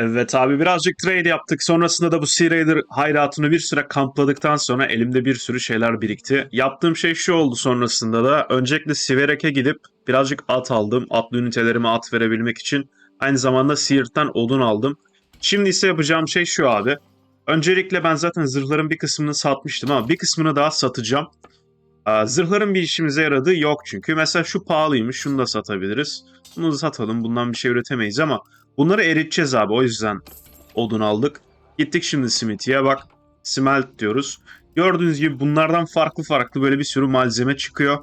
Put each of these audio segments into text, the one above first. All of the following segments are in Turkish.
Evet abi birazcık trade yaptık. Sonrasında da bu Sea Raider hayratını bir süre kampladıktan sonra elimde bir sürü şeyler birikti. Yaptığım şey şu oldu sonrasında da. Öncelikle Siverek'e gidip birazcık at aldım. Atlı ünitelerime at verebilmek için. Aynı zamanda Seared'den odun aldım. Şimdi ise yapacağım şey şu abi. Öncelikle ben zaten zırhların bir kısmını satmıştım ama bir kısmını daha satacağım. Aa, Zırhların bir işimize yaradığı yok çünkü. Mesela şu pahalıymış. Şunu da satabiliriz. Bunu da satalım. Bundan bir şey üretemeyiz ama bunları eriteceğiz abi. O yüzden odun aldık. Gittik şimdi Smithy'ye bak. Smelt diyoruz. Gördüğünüz gibi bunlardan farklı farklı böyle bir sürü malzeme çıkıyor.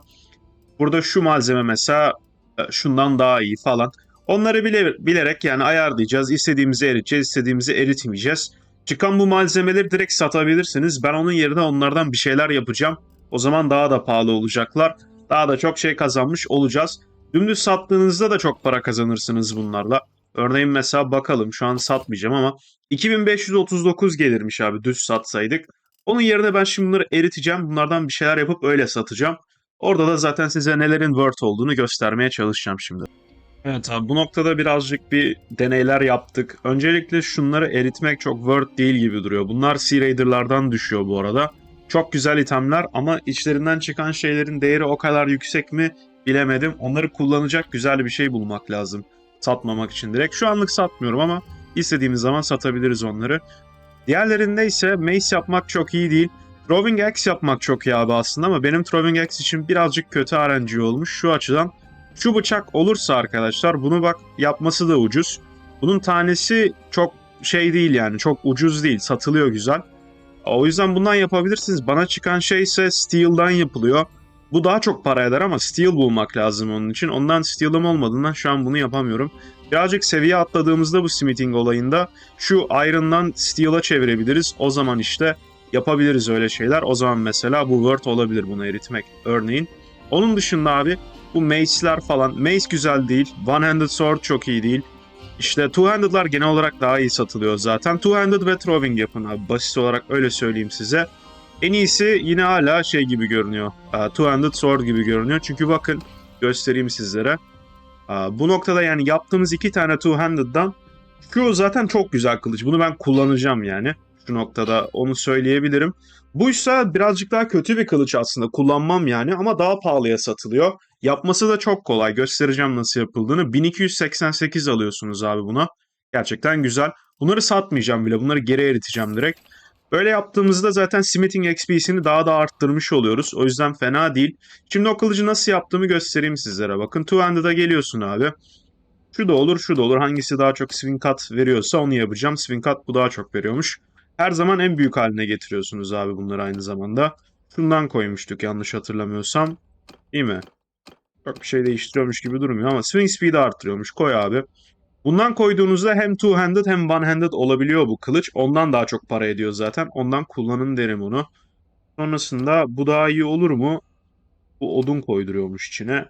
Burada şu malzeme mesela e, şundan daha iyi falan. Onları bile, bilerek yani ayarlayacağız. İstediğimizi eriteceğiz, istediğimizi eritmeyeceğiz. Çıkan bu malzemeleri direkt satabilirsiniz. Ben onun yerine onlardan bir şeyler yapacağım. O zaman daha da pahalı olacaklar. Daha da çok şey kazanmış olacağız. Dümdüz sattığınızda da çok para kazanırsınız bunlarla. Örneğin mesela bakalım şu an satmayacağım ama 2539 gelirmiş abi düz satsaydık. Onun yerine ben şimdi bunları eriteceğim. Bunlardan bir şeyler yapıp öyle satacağım. Orada da zaten size nelerin worth olduğunu göstermeye çalışacağım şimdi. Evet abi bu noktada birazcık bir deneyler yaptık. Öncelikle şunları eritmek çok worth değil gibi duruyor. Bunlar Sea Raider'lardan düşüyor bu arada. Çok güzel itemler ama içlerinden çıkan şeylerin değeri o kadar yüksek mi bilemedim. Onları kullanacak güzel bir şey bulmak lazım. Satmamak için direkt. Şu anlık satmıyorum ama istediğimiz zaman satabiliriz onları. Diğerlerinde ise mace yapmak çok iyi değil. Throwing Axe yapmak çok iyi abi aslında ama benim Throwing Axe için birazcık kötü RNG olmuş şu açıdan. Şu bıçak olursa arkadaşlar bunu bak yapması da ucuz. Bunun tanesi çok şey değil yani çok ucuz değil satılıyor güzel. O yüzden bundan yapabilirsiniz. Bana çıkan şey ise Steel'dan yapılıyor. Bu daha çok para eder ama Steel bulmak lazım onun için. Ondan Steel'ım olmadığından şu an bunu yapamıyorum. Birazcık seviye atladığımızda bu smithing olayında şu Iron'dan Steel'a çevirebiliriz. O zaman işte yapabiliriz öyle şeyler. O zaman mesela bu Word olabilir bunu eritmek örneğin. Onun dışında abi bu mace'ler falan. Mace güzel değil. One-handed sword çok iyi değil. İşte two-handed'lar genel olarak daha iyi satılıyor zaten. Two-handed ve throwing yapın abi. Basit olarak öyle söyleyeyim size. En iyisi yine hala şey gibi görünüyor. Two-handed sword gibi görünüyor. Çünkü bakın göstereyim sizlere. Bu noktada yani yaptığımız iki tane two-handed'dan şu zaten çok güzel kılıç. Bunu ben kullanacağım yani. Şu noktada onu söyleyebilirim. Buysa birazcık daha kötü bir kılıç aslında. Kullanmam yani ama daha pahalıya satılıyor. Yapması da çok kolay. Göstereceğim nasıl yapıldığını. 1288 alıyorsunuz abi buna. Gerçekten güzel. Bunları satmayacağım bile. Bunları geri eriteceğim direkt. Böyle yaptığımızda zaten Smithing XP'sini daha da arttırmış oluyoruz. O yüzden fena değil. Şimdi o kılıcı nasıl yaptığımı göstereyim sizlere. Bakın Two-Handed'a geliyorsun abi. Şu da olur, şu da olur. Hangisi daha çok swing cut veriyorsa onu yapacağım. Swing cut bu daha çok veriyormuş. Her zaman en büyük haline getiriyorsunuz abi bunları aynı zamanda. Şundan koymuştuk yanlış hatırlamıyorsam. Değil mi? Çok bir şey değiştiriyormuş gibi durmuyor ama swing speed'i arttırıyormuş. Koy abi. Bundan koyduğunuzda hem two-handed hem one-handed olabiliyor bu kılıç. Ondan daha çok para ediyor zaten. Ondan kullanın derim onu. Sonrasında bu daha iyi olur mu? Bu odun koyduruyormuş içine.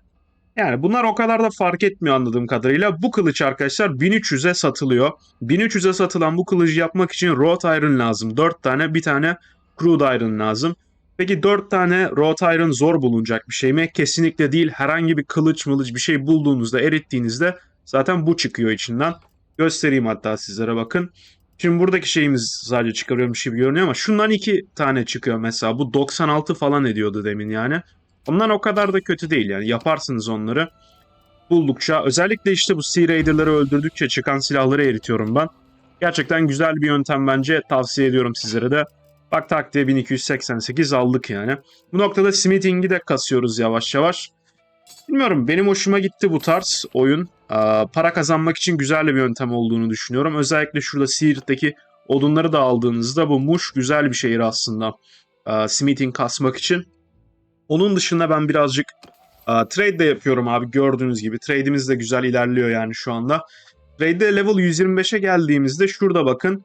Yani bunlar o kadar da fark etmiyor anladığım kadarıyla. Bu kılıç arkadaşlar 1300'e satılıyor. 1300'e satılan bu kılıcı yapmak için wrought iron lazım. 4 tane bir tane crude iron lazım. Peki 4 tane wrought iron zor bulunacak bir şey mi? Kesinlikle değil. Herhangi bir kılıç mılıç bir şey bulduğunuzda erittiğinizde zaten bu çıkıyor içinden. Göstereyim hatta sizlere bakın. Şimdi buradaki şeyimiz sadece çıkarıyormuş gibi görünüyor ama şundan iki tane çıkıyor mesela. Bu 96 falan ediyordu demin yani. Ondan o kadar da kötü değil yani yaparsınız onları. Buldukça özellikle işte bu Sea Raider'ları öldürdükçe çıkan silahları eritiyorum ben. Gerçekten güzel bir yöntem bence tavsiye ediyorum sizlere de. Bak tak diye 1288 aldık yani. Bu noktada smithing'i de kasıyoruz yavaş yavaş. Bilmiyorum benim hoşuma gitti bu tarz oyun. Aa, para kazanmak için güzel bir yöntem olduğunu düşünüyorum. Özellikle şurada Seared'deki odunları da aldığınızda bu muş güzel bir şehir aslında. Aa, smithing kasmak için. Onun dışında ben birazcık aa, trade de yapıyorum abi gördüğünüz gibi. Trade'imiz de güzel ilerliyor yani şu anda. Trade'de level 125'e geldiğimizde şurada bakın.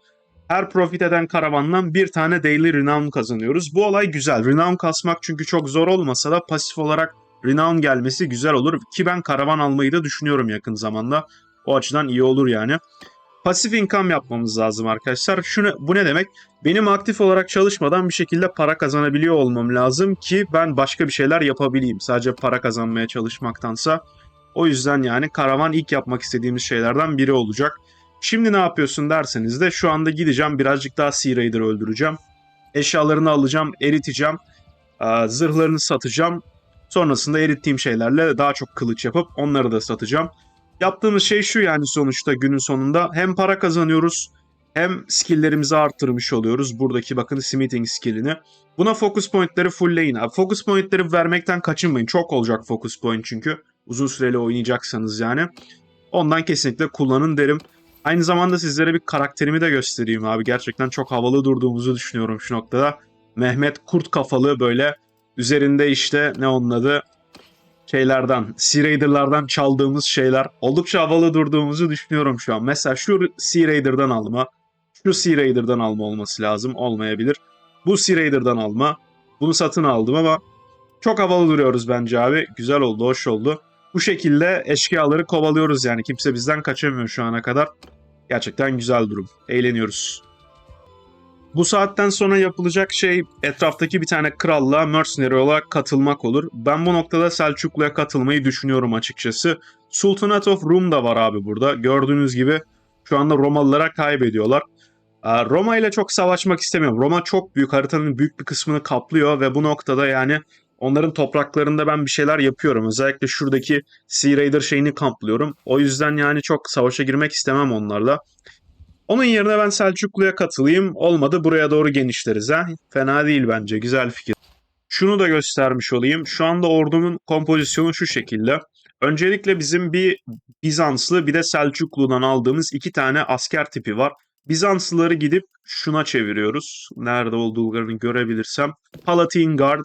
Her profit eden karavandan bir tane daily renown kazanıyoruz. Bu olay güzel. Renown kasmak çünkü çok zor olmasa da pasif olarak renown gelmesi güzel olur. Ki ben karavan almayı da düşünüyorum yakın zamanda. O açıdan iyi olur yani. Pasif income yapmamız lazım arkadaşlar. Şunu, bu ne demek? Benim aktif olarak çalışmadan bir şekilde para kazanabiliyor olmam lazım ki ben başka bir şeyler yapabileyim. Sadece para kazanmaya çalışmaktansa. O yüzden yani karavan ilk yapmak istediğimiz şeylerden biri olacak. Şimdi ne yapıyorsun derseniz de şu anda gideceğim birazcık daha Sea Raider öldüreceğim. Eşyalarını alacağım, eriteceğim. Zırhlarını satacağım. Sonrasında erittiğim şeylerle daha çok kılıç yapıp onları da satacağım. Yaptığımız şey şu yani sonuçta günün sonunda hem para kazanıyoruz hem skill'lerimizi arttırmış oluyoruz. Buradaki bakın smithing skill'ini. Buna focus point'leri fullleyin. Abi, focus point'leri vermekten kaçınmayın. Çok olacak focus point çünkü. Uzun süreli oynayacaksanız yani. Ondan kesinlikle kullanın derim. Aynı zamanda sizlere bir karakterimi de göstereyim abi. Gerçekten çok havalı durduğumuzu düşünüyorum şu noktada. Mehmet kurt kafalı böyle üzerinde işte ne onun adı şeylerden, Sea Raider'lardan çaldığımız şeyler. Oldukça havalı durduğumuzu düşünüyorum şu an. Mesela şu Sea Raider'dan alma, şu Sea Raider'dan alma olması lazım. Olmayabilir. Bu Sea Raider'dan alma. Bunu satın aldım ama çok havalı duruyoruz bence abi. Güzel oldu, hoş oldu. Bu şekilde eşkıyaları kovalıyoruz yani. Kimse bizden kaçamıyor şu ana kadar. Gerçekten güzel durum. Eğleniyoruz. Bu saatten sonra yapılacak şey etraftaki bir tane kralla mercenary olarak katılmak olur. Ben bu noktada Selçuklu'ya katılmayı düşünüyorum açıkçası. Sultanate of Rum da var abi burada. Gördüğünüz gibi şu anda Romalılara kaybediyorlar. Aa, Roma ile çok savaşmak istemiyorum. Roma çok büyük, haritanın büyük bir kısmını kaplıyor ve bu noktada yani onların topraklarında ben bir şeyler yapıyorum. Özellikle şuradaki Sea Raider şeyini kamplıyorum. O yüzden yani çok savaşa girmek istemem onlarla. Onun yerine ben Selçuklu'ya katılayım. Olmadı buraya doğru genişleriz ha. Fena değil bence. Güzel fikir. Şunu da göstermiş olayım. Şu anda ordumun kompozisyonu şu şekilde. Öncelikle bizim bir Bizanslı bir de Selçuklu'dan aldığımız iki tane asker tipi var. Bizanslıları gidip şuna çeviriyoruz. Nerede olduğunu görebilirsem. Palatine Guard.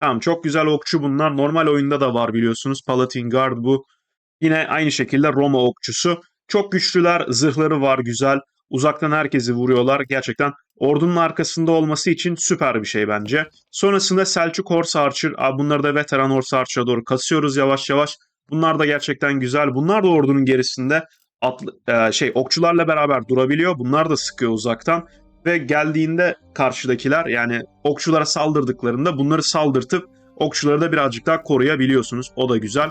Tamam çok güzel okçu bunlar. Normal oyunda da var biliyorsunuz. Palatine Guard bu. Yine aynı şekilde Roma okçusu. Çok güçlüler. Zırhları var güzel. Uzaktan herkesi vuruyorlar. Gerçekten ordunun arkasında olması için süper bir şey bence. Sonrasında Selçuk Horse Archer. Abi bunları da veteran Horse Archer'a doğru kasıyoruz yavaş yavaş. Bunlar da gerçekten güzel. Bunlar da ordunun gerisinde atlı, e, şey okçularla beraber durabiliyor. Bunlar da sıkıyor uzaktan. Ve geldiğinde karşıdakiler yani okçulara saldırdıklarında bunları saldırtıp okçuları da birazcık daha koruyabiliyorsunuz. O da güzel.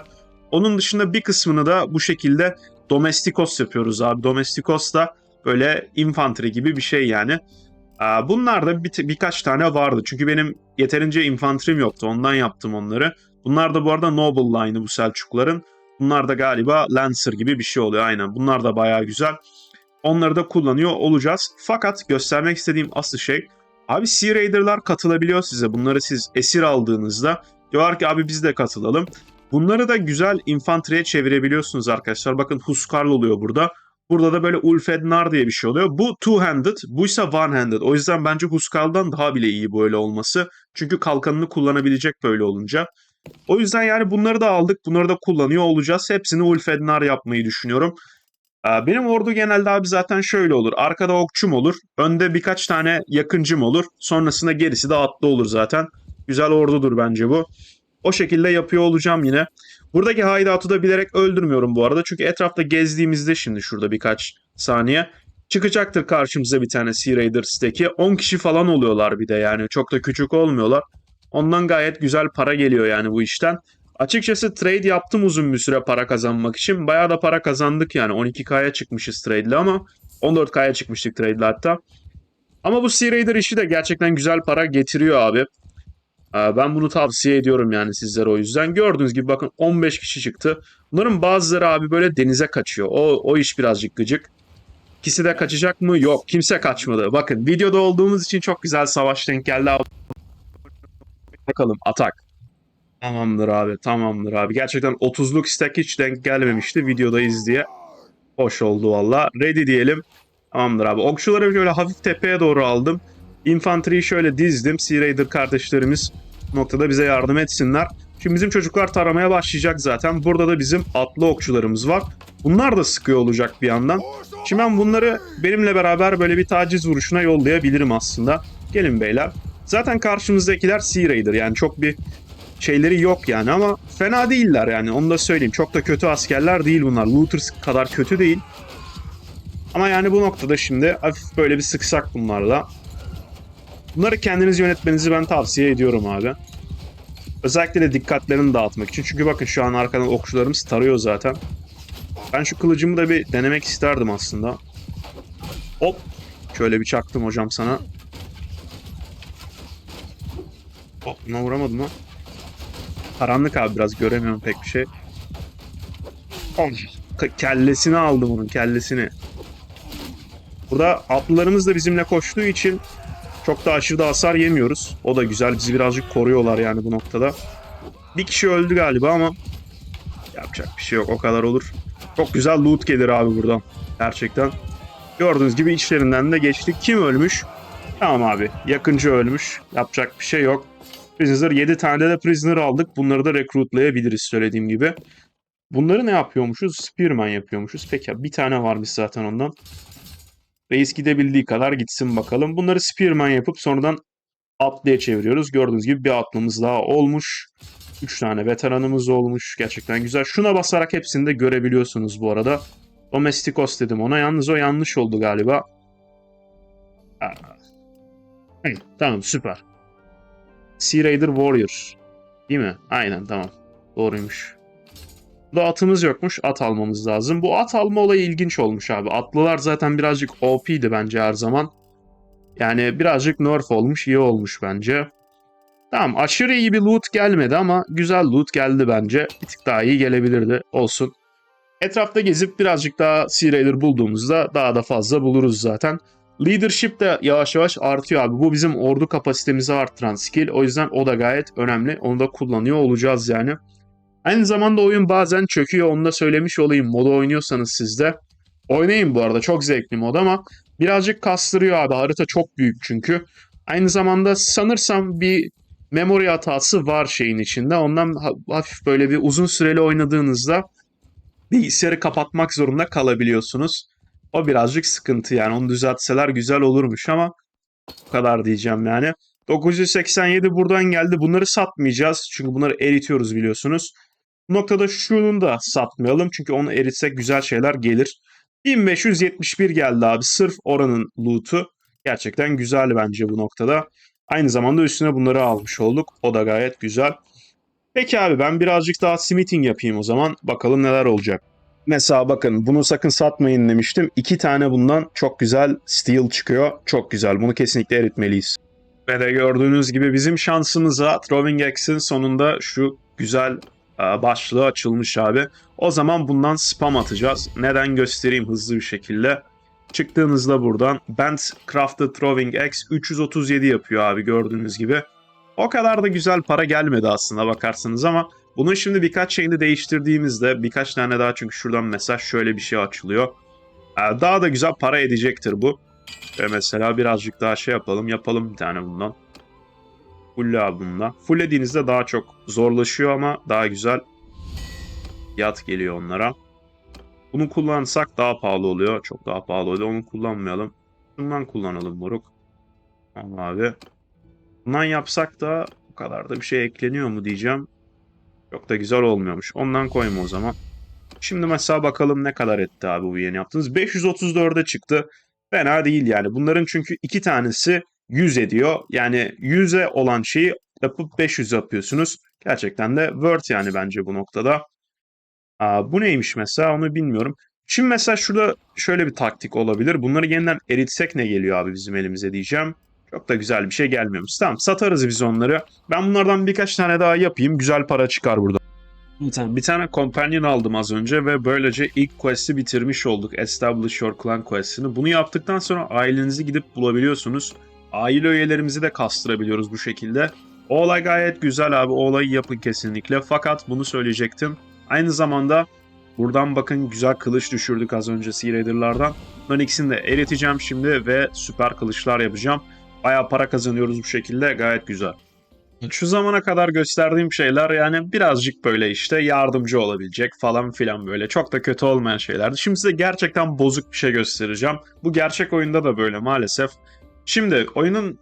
Onun dışında bir kısmını da bu şekilde domestikos yapıyoruz abi. Domestikos da böyle infantry gibi bir şey yani. Bunlar da bir, birkaç tane vardı. Çünkü benim yeterince infantrim yoktu. Ondan yaptım onları. Bunlar da bu arada Noble Line'ı bu Selçukların. Bunlar da galiba Lancer gibi bir şey oluyor aynen. Bunlar da bayağı güzel. Onları da kullanıyor olacağız. Fakat göstermek istediğim asıl şey abi Sea Raider'lar katılabiliyor size. Bunları siz esir aldığınızda diyorlar ki abi biz de katılalım. Bunları da güzel infantriye çevirebiliyorsunuz arkadaşlar. Bakın Huskarl oluyor burada. Burada da böyle Ulfednar diye bir şey oluyor. Bu two-handed, bu ise one-handed. O yüzden bence Huskarl'dan daha bile iyi böyle olması. Çünkü kalkanını kullanabilecek böyle olunca. O yüzden yani bunları da aldık. Bunları da kullanıyor olacağız. Hepsini Ulfednar yapmayı düşünüyorum. Benim ordu genelde abi zaten şöyle olur. Arkada okçum olur. Önde birkaç tane yakıncım olur. Sonrasında gerisi de atlı olur zaten. Güzel ordudur bence bu. O şekilde yapıyor olacağım yine. Buradaki hideout'u da bilerek öldürmüyorum bu arada. Çünkü etrafta gezdiğimizde şimdi şurada birkaç saniye çıkacaktır karşımıza bir tane Sea Raider stack'i. 10 kişi falan oluyorlar bir de yani. Çok da küçük olmuyorlar. Ondan gayet güzel para geliyor yani bu işten. Açıkçası trade yaptım uzun bir süre para kazanmak için. Bayağı da para kazandık yani. 12K'ya çıkmışız trade'le ama 14K'ya çıkmıştık trade'le hatta. Ama bu Sea Raider işi de gerçekten güzel para getiriyor abi. Ben bunu tavsiye ediyorum yani sizlere o yüzden. Gördüğünüz gibi bakın 15 kişi çıktı. Bunların bazıları abi böyle denize kaçıyor. O, o iş birazcık gıcık. İkisi de kaçacak mı? Yok. Kimse kaçmadı. Bakın videoda olduğumuz için çok güzel savaş denk geldi. Bakalım atak. Tamamdır abi tamamdır abi. Gerçekten 30'luk stack hiç denk gelmemişti videodayız diye. Hoş oldu valla. Ready diyelim. Tamamdır abi. Okçuları şöyle hafif tepeye doğru aldım. Infantery'yi şöyle dizdim. Sea Raider kardeşlerimiz noktada bize yardım etsinler. Şimdi bizim çocuklar taramaya başlayacak zaten. Burada da bizim atlı okçularımız var. Bunlar da sıkıyor olacak bir yandan. Şimdi ben bunları benimle beraber böyle bir taciz vuruşuna yollayabilirim aslında. Gelin beyler. Zaten karşımızdakiler Sea Raider yani çok bir şeyleri yok yani ama fena değiller yani onu da söyleyeyim. Çok da kötü askerler değil bunlar. Looters kadar kötü değil. Ama yani bu noktada şimdi hafif böyle bir sıksak bunlarla. Bunları kendiniz yönetmenizi ben tavsiye ediyorum abi. Özellikle de dikkatlerini dağıtmak için. Çünkü bakın şu an arkadan okçularımız tarıyor zaten. Ben şu kılıcımı da bir denemek isterdim aslında. Hop. Şöyle bir çaktım hocam sana. Hop buna vuramadım ha. Karanlık abi biraz göremiyorum pek bir şey. K- Kellesini aldım onun kellesini. Burada atlılarımız da bizimle koştuğu için çok da aşırı da hasar yemiyoruz. O da güzel. Bizi birazcık koruyorlar yani bu noktada. Bir kişi öldü galiba ama yapacak bir şey yok. O kadar olur. Çok güzel loot gelir abi buradan. Gerçekten. Gördüğünüz gibi içlerinden de geçtik. Kim ölmüş? Tamam abi. Yakıncı ölmüş. Yapacak bir şey yok. Prisoner 7 tane de prisoner aldık. Bunları da recruitlayabiliriz söylediğim gibi. Bunları ne yapıyormuşuz? Spearman yapıyormuşuz. Peki bir tane varmış zaten ondan. Reis gidebildiği kadar gitsin bakalım. Bunları Spearman yapıp sonradan atlıya çeviriyoruz. Gördüğünüz gibi bir atlımız daha olmuş. 3 tane veteranımız olmuş. Gerçekten güzel. Şuna basarak hepsini de görebiliyorsunuz bu arada. Domestikos dedim ona. Yalnız o yanlış oldu galiba. Aa. Tamam süper. Sea Raider Warrior. Değil mi? Aynen tamam. Doğruymuş. Burada atımız yokmuş. At almamız lazım. Bu at alma olayı ilginç olmuş abi. Atlılar zaten birazcık OP'di bence her zaman. Yani birazcık nerf olmuş. iyi olmuş bence. Tamam aşırı iyi bir loot gelmedi ama güzel loot geldi bence. Bir tık daha iyi gelebilirdi. Olsun. Etrafta gezip birazcık daha Sea bulduğumuzda daha da fazla buluruz zaten. Leadership de yavaş yavaş artıyor abi. Bu bizim ordu kapasitemizi arttıran skill. O yüzden o da gayet önemli. Onu da kullanıyor olacağız yani. Aynı zamanda oyun bazen çöküyor. Onu da söylemiş olayım. Modu oynuyorsanız siz de. Oynayın bu arada. Çok zevkli mod ama birazcık kastırıyor abi. Harita çok büyük çünkü. Aynı zamanda sanırsam bir memory hatası var şeyin içinde. Ondan ha- hafif böyle bir uzun süreli oynadığınızda bilgisayarı kapatmak zorunda kalabiliyorsunuz. O birazcık sıkıntı yani. Onu düzeltseler güzel olurmuş ama bu kadar diyeceğim yani. 987 buradan geldi. Bunları satmayacağız. Çünkü bunları eritiyoruz biliyorsunuz. Bu noktada şunu da satmayalım. Çünkü onu eritsek güzel şeyler gelir. 1571 geldi abi. Sırf oranın loot'u. Gerçekten güzel bence bu noktada. Aynı zamanda üstüne bunları almış olduk. O da gayet güzel. Peki abi ben birazcık daha smithing yapayım o zaman. Bakalım neler olacak. Mesela bakın bunu sakın satmayın demiştim. İki tane bundan çok güzel steel çıkıyor. Çok güzel. Bunu kesinlikle eritmeliyiz. Ve de gördüğünüz gibi bizim şansımıza Throwing Axe'in sonunda şu güzel başlığı açılmış abi. O zaman bundan spam atacağız. Neden göstereyim hızlı bir şekilde. Çıktığınızda buradan Bent Crafted Throwing Axe 337 yapıyor abi gördüğünüz gibi. O kadar da güzel para gelmedi aslında bakarsanız ama bunun şimdi birkaç şeyini değiştirdiğimizde birkaç tane daha çünkü şuradan mesela şöyle bir şey açılıyor. Ee, Daha da güzel para edecektir bu. Ve mesela birazcık daha şey yapalım. Yapalım bir tane bundan. Full abi bundan. Fulllediğinizde daha çok zorlaşıyor ama daha güzel yat geliyor onlara. Bunu kullansak daha pahalı oluyor. Çok daha pahalı oluyor. Onu kullanmayalım. Bundan kullanalım moruk. Tamam abi. Bundan yapsak da bu kadar da bir şey ekleniyor mu diyeceğim. Çok da güzel olmuyormuş. Ondan koyma o zaman. Şimdi mesela bakalım ne kadar etti abi bu yeni yaptığınız. 534'e çıktı. Fena değil yani. Bunların çünkü iki tanesi 100 ediyor. Yani 100'e olan şeyi yapıp 500 yapıyorsunuz. Gerçekten de worth yani bence bu noktada. Aa, bu neymiş mesela onu bilmiyorum. Şimdi mesela şurada şöyle bir taktik olabilir. Bunları yeniden eritsek ne geliyor abi bizim elimize diyeceğim. Çok da güzel bir şey gelmiyormuş. Tamam satarız biz onları. Ben bunlardan birkaç tane daha yapayım. Güzel para çıkar burada. Bir tane, bir tane companion aldım az önce ve böylece ilk quest'i bitirmiş olduk. Establish your clan quest'ini. Bunu yaptıktan sonra ailenizi gidip bulabiliyorsunuz. Aile üyelerimizi de kastırabiliyoruz bu şekilde. O olay gayet güzel abi. O olayı yapın kesinlikle. Fakat bunu söyleyecektim. Aynı zamanda buradan bakın güzel kılıç düşürdük az önce Sea Raider'lardan. Bunların ikisini de eriteceğim şimdi ve süper kılıçlar yapacağım. Bayağı para kazanıyoruz bu şekilde. Gayet güzel. Şu zamana kadar gösterdiğim şeyler yani birazcık böyle işte yardımcı olabilecek falan filan böyle çok da kötü olmayan şeylerdi. Şimdi size gerçekten bozuk bir şey göstereceğim. Bu gerçek oyunda da böyle maalesef. Şimdi oyunun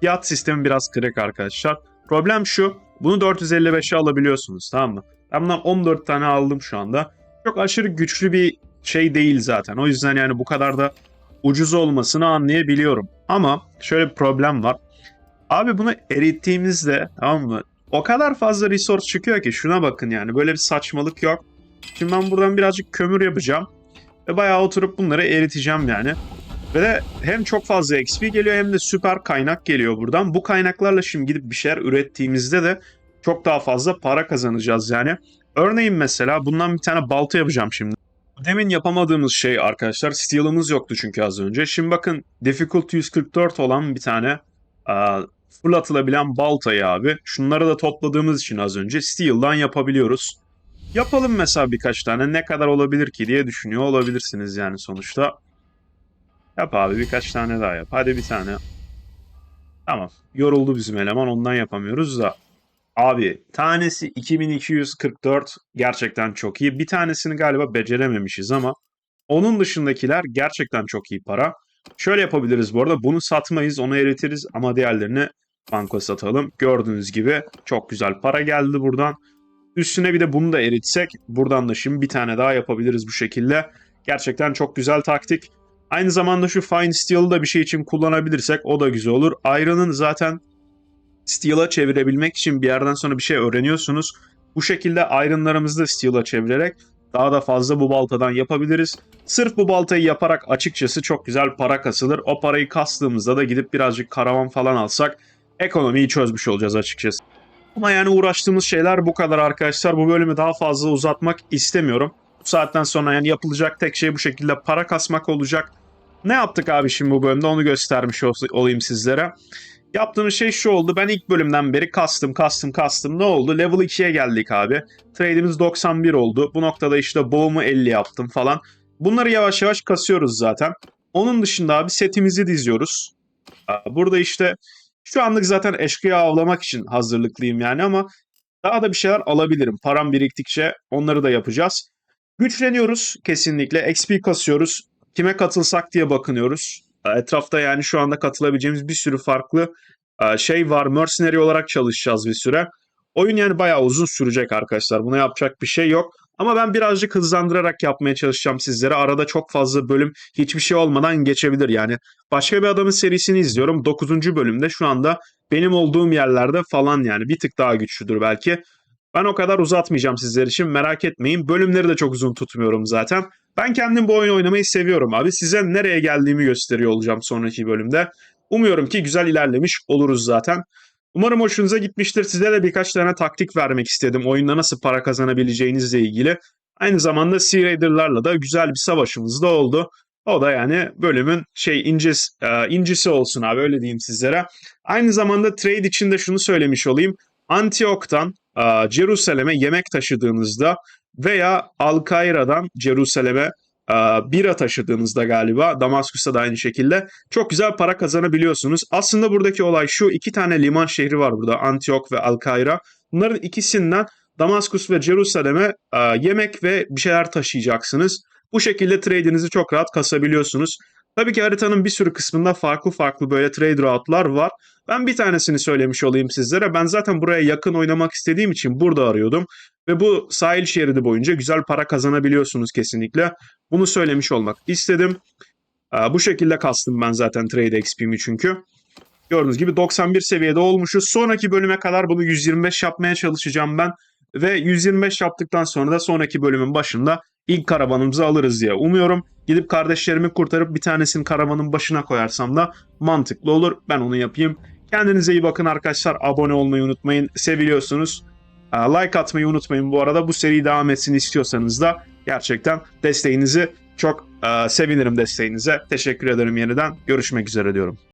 fiyat sistemi biraz kırık arkadaşlar. Problem şu bunu 455'e alabiliyorsunuz tamam mı? Ben bundan 14 tane aldım şu anda. Çok aşırı güçlü bir şey değil zaten. O yüzden yani bu kadar da ucuz olmasını anlayabiliyorum. Ama şöyle bir problem var. Abi bunu erittiğimizde tamam mı? O kadar fazla resource çıkıyor ki şuna bakın yani böyle bir saçmalık yok. Şimdi ben buradan birazcık kömür yapacağım. Ve bayağı oturup bunları eriteceğim yani. Ve de hem çok fazla XP geliyor hem de süper kaynak geliyor buradan. Bu kaynaklarla şimdi gidip bir şeyler ürettiğimizde de çok daha fazla para kazanacağız yani. Örneğin mesela bundan bir tane balta yapacağım şimdi. Demin yapamadığımız şey arkadaşlar steel'ımız yoktu çünkü az önce. Şimdi bakın difficulty 144 olan bir tane aa, fırlatılabilen baltayı abi. Şunları da topladığımız için az önce steel'dan yapabiliyoruz. Yapalım mesela birkaç tane ne kadar olabilir ki diye düşünüyor olabilirsiniz yani sonuçta. Yap abi birkaç tane daha yap. Hadi bir tane. Tamam. Yoruldu bizim eleman ondan yapamıyoruz da. Abi tanesi 2244 gerçekten çok iyi. Bir tanesini galiba becerememişiz ama onun dışındakiler gerçekten çok iyi para. Şöyle yapabiliriz bu arada. Bunu satmayız, onu eritiriz ama diğerlerini banko satalım. Gördüğünüz gibi çok güzel para geldi buradan. Üstüne bir de bunu da eritsek buradan da şimdi bir tane daha yapabiliriz bu şekilde. Gerçekten çok güzel taktik. Aynı zamanda şu Fine Steel'ı da bir şey için kullanabilirsek o da güzel olur. Iron'ın zaten Steel'a çevirebilmek için bir yerden sonra bir şey öğreniyorsunuz. Bu şekilde Iron'larımızı da Steel'a çevirerek daha da fazla bu baltadan yapabiliriz. Sırf bu baltayı yaparak açıkçası çok güzel para kasılır. O parayı kastığımızda da gidip birazcık karavan falan alsak ekonomiyi çözmüş olacağız açıkçası. Ama yani uğraştığımız şeyler bu kadar arkadaşlar. Bu bölümü daha fazla uzatmak istemiyorum. Saatten sonra yani yapılacak tek şey bu şekilde para kasmak olacak. Ne yaptık abi şimdi bu bölümde onu göstermiş ol- olayım sizlere. Yaptığımız şey şu oldu. Ben ilk bölümden beri kastım kastım kastım. Ne oldu? Level 2'ye geldik abi. Trade'imiz 91 oldu. Bu noktada işte boğumu 50 yaptım falan. Bunları yavaş yavaş kasıyoruz zaten. Onun dışında abi setimizi diziyoruz. Burada işte şu anlık zaten eşkıya avlamak için hazırlıklıyım yani ama daha da bir şeyler alabilirim. Param biriktikçe onları da yapacağız. Güçleniyoruz kesinlikle. XP kasıyoruz. Kime katılsak diye bakınıyoruz. Etrafta yani şu anda katılabileceğimiz bir sürü farklı e, şey var. Mercenary olarak çalışacağız bir süre. Oyun yani bayağı uzun sürecek arkadaşlar. Buna yapacak bir şey yok. Ama ben birazcık hızlandırarak yapmaya çalışacağım sizlere. Arada çok fazla bölüm hiçbir şey olmadan geçebilir. Yani başka bir adamın serisini izliyorum. 9. bölümde şu anda benim olduğum yerlerde falan yani bir tık daha güçlüdür belki. Ben o kadar uzatmayacağım sizler için merak etmeyin. Bölümleri de çok uzun tutmuyorum zaten. Ben kendim bu oyunu oynamayı seviyorum abi. Size nereye geldiğimi gösteriyor olacağım sonraki bölümde. Umuyorum ki güzel ilerlemiş oluruz zaten. Umarım hoşunuza gitmiştir. Size de birkaç tane taktik vermek istedim. Oyunda nasıl para kazanabileceğinizle ilgili. Aynı zamanda Sea Raider'larla da güzel bir savaşımız da oldu. O da yani bölümün şey incis, e, incisi olsun abi öyle diyeyim sizlere. Aynı zamanda trade için de şunu söylemiş olayım. Antioch'tan e, Jerusalem'e yemek taşıdığınızda veya Al-Kaira'dan Jerusalem'e e, bira taşıdığınızda galiba Damaskus'ta da aynı şekilde çok güzel para kazanabiliyorsunuz. Aslında buradaki olay şu iki tane liman şehri var burada Antioch ve Al-Kaira. Bunların ikisinden Damaskus ve Jerusalem'e e, yemek ve bir şeyler taşıyacaksınız. Bu şekilde trade'inizi çok rahat kasabiliyorsunuz. Tabii ki haritanın bir sürü kısmında farklı farklı böyle trade route'lar var. Ben bir tanesini söylemiş olayım sizlere. Ben zaten buraya yakın oynamak istediğim için burada arıyordum. Ve bu sahil şeridi boyunca güzel para kazanabiliyorsunuz kesinlikle. Bunu söylemiş olmak istedim. Bu şekilde kastım ben zaten trade XP'mi çünkü. Gördüğünüz gibi 91 seviyede olmuşuz. Sonraki bölüme kadar bunu 125 yapmaya çalışacağım ben. Ve 125 yaptıktan sonra da sonraki bölümün başında ilk karavanımızı alırız diye umuyorum. Gidip kardeşlerimi kurtarıp bir tanesini karavanın başına koyarsam da mantıklı olur. Ben onu yapayım. Kendinize iyi bakın arkadaşlar. Abone olmayı unutmayın. Seviliyorsunuz. Aa, Like atmayı unutmayın bu arada. Bu seri devam etsin istiyorsanız da gerçekten desteğinizi çok e, sevinirim desteğinize. Teşekkür ederim yeniden. Görüşmek üzere diyorum.